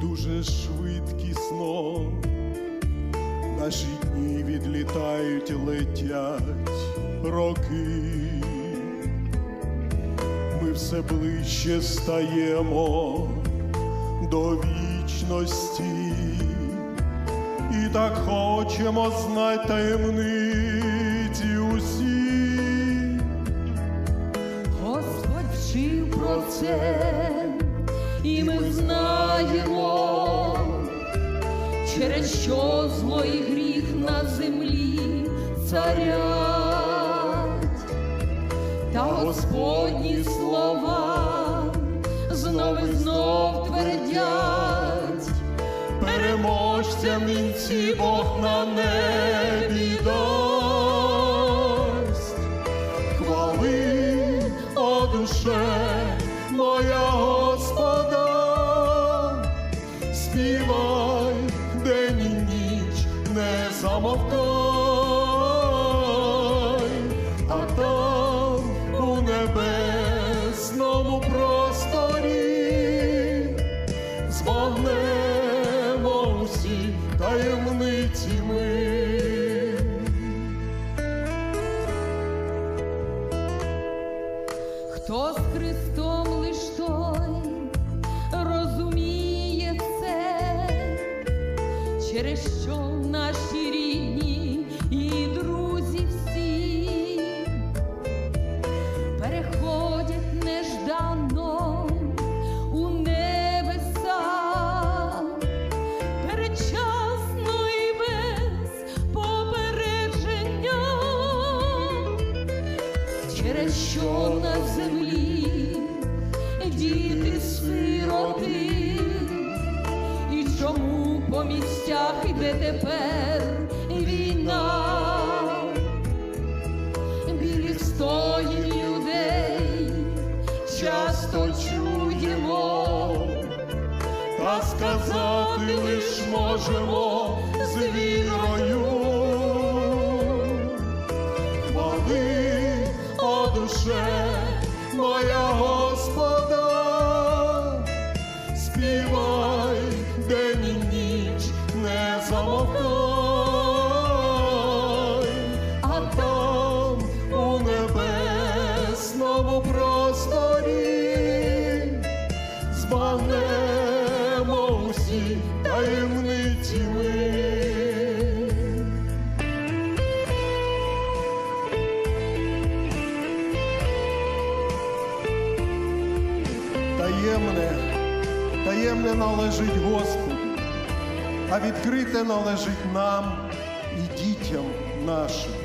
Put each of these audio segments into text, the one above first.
дуже швидкісно. Наші дні відлітають, летять роки. Ми все ближче стаємо до вічності. І так хочемо знати таємниці усі. Господь вчив про це, знаємо, через що зло гріх на землі царять, та Господні слова знов і знов твердять. Переможцям вінці Бог на небі дасть. Співай день і ніч, не замовкай, а там у небесному просторі збагнемо усі таємниці ми. Хто з Христом через що наші рідні і друзі всі переходять неждано у небеса, передчасно і без попередження. Через що на землі діти сироти, чому по місцях іде тепер війна, білих стоїть людей, часто чуємо, Та сказати лиш можемо з вірою. Хвали, о душе моя Господа, небесному просторі збагнемо усі таємниці ми. Таємне, таємне належить Господу, а відкрите належить нам і дітям нашим.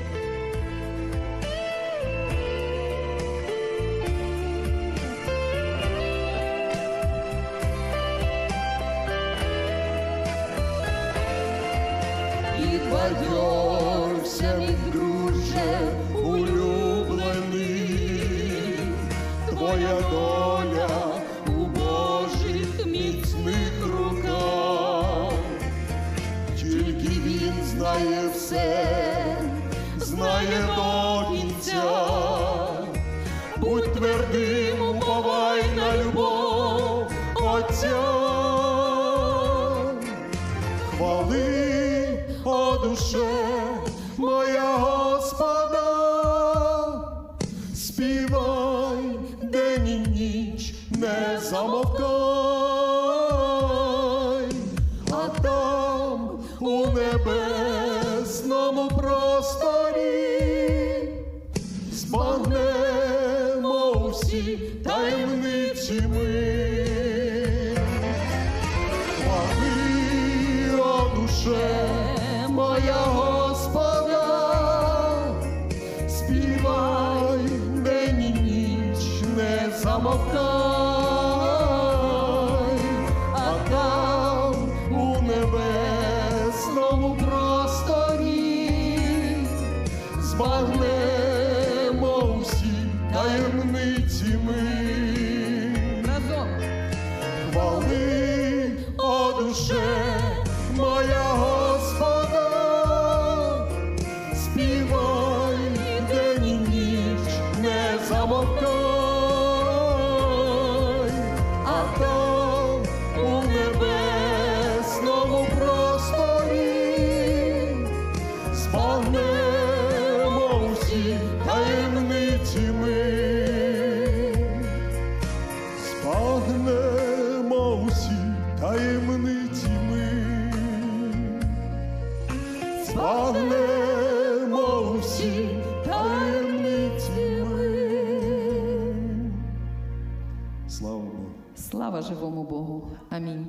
Бадьорся мій друже, улюблений, твоя доля у Божих міцних руках, тільки він знає все, душе моя Господа, співай день і ніч, не замовкай, а там у небесному просторі збагнемо усі таємниці ми. Душе моя Господа, співай день ніч, не замовкай, а там у небесному просторі збагнемо усі таємниці збагнемо всі таємниці ми. Слава Богу. Слава живому Богу. Амінь.